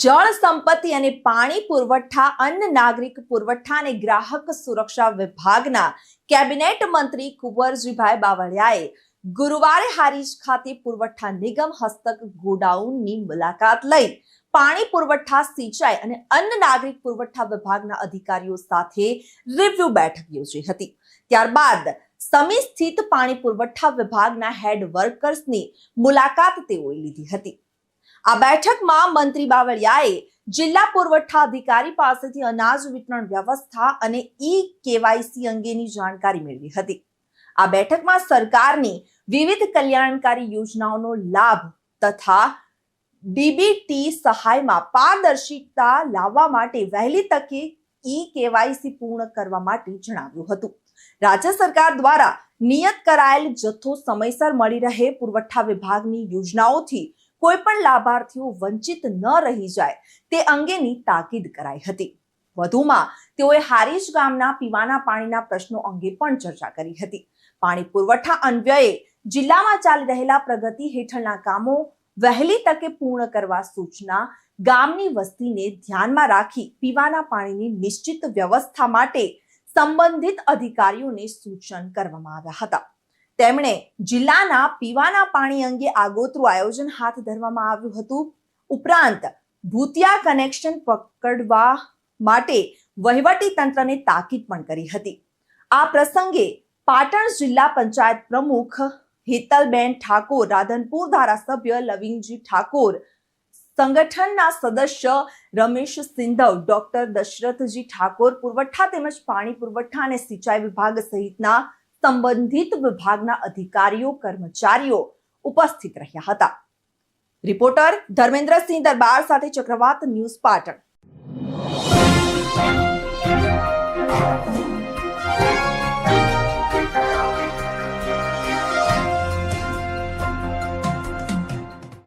જળ સંપત્તિ અને પાણી પુરવઠા, અન્ન નાગરિક પુરવઠા અને ગ્રાહક સુરક્ષા વિભાગના કેબિનેટ મંત્રી કુંવરજીભાઈ બાવળિયાએ ગુરુવારે હારીજ ખાતે પુરવઠા નિગમ હસ્તક ગોડાઉનની મુલાકાત લઈ પાણી પુરવઠા સિંચાઈ અને અન્ન નાગરિક પુરવઠા વિભાગના અધિકારીઓ સાથે રિવ્યુ બેઠક યોજી હતી. ત્યારબાદ સમી સ્થિત પાણી પુરવઠા વિભાગના હેડ વર્કર્સની મુલાકાત તેઓએ લીધી હતી. આ બેઠકમાં મંત્રી બાવળિયાએ જિલ્લા પુરવઠા અધિકારી પાસેથી અનાજ વિતરણ વ્યવસ્થા અને ઈ કેવાયસી અંગેની જાણકારી મેળવી હતી. આ બેઠકમાં સરકારની વિવિધ કલ્યાણકારી યોજનાઓનો લાભ તથા ડીબીટી સહાયમાં પારદર્શિતા લાવવા માટે વહેલી તકે ઈ કેવાયસી પૂર્ણ કરવા માટે જણાવ્યું હતું. રાજ્ય સરકાર દ્વારા નિયત કરાયેલ જથ્થો સમયસર મળી રહે પુરવઠા વિભાગની યોજનાઓથી કોઈ પણ લાભાર્થીઓ વંચિત ન રહી જાય તે અંગેની તાકીદ કરાઈ હતી. વધુમાં તેઓએ હારીજ ગામના પીવાના પાણીના પ્રશ્નો અંગે પણ ચર્ચા કરી હતી. પાણી પુરવઠા અન્વયે જિલ્લામાં ચાલી રહેલા પ્રગતિ હેઠળના કામો વહેલી તકે પૂર્ણ કરવા સૂચના ગામની વસ્તીને ધ્યાનમાં રાખી પીવાના પાણીની નિશ્ચિત વ્યવસ્થા માટે સંબંધિત અધિકારીઓને સૂચન કરવામાં આવ્યા હતા. તેમણે જિલ્લાના પીવાના પાણી અંગે આગોતરું આયોજન હાથ ધરવામાં આવ્યું હતું. ઉપરાંત ભૂતિયા કનેક્શન પકડવા માટે વહીવટી તંત્રને તાકીદ પણ કરી હતી. આ પ્રસંગે પાટણ જિલ્લા પંચાયત પ્રમુખ હેતલબેન ઠાકોર, રાધનપુર ધારાસભ્ય લવિંગજી ઠાકોર, સંગઠનના સદસ્ય રમેશ સિંધવ, ડોક્ટર દશરથજી ઠાકોર, પુરવઠા તેમજ પાણી પુરવઠા અને સિંચાઈ વિભાગ સહિતના સંબંધિત વિભાગના અધિકારીઓ કર્મચારીઓ ઉપસ્થિત રહ્યા હતા. રિપોર્ટર ધર્મેન્દ્રસિંહ દરબાર સાથે ચક્રવાત ન્યૂઝ પાટણ.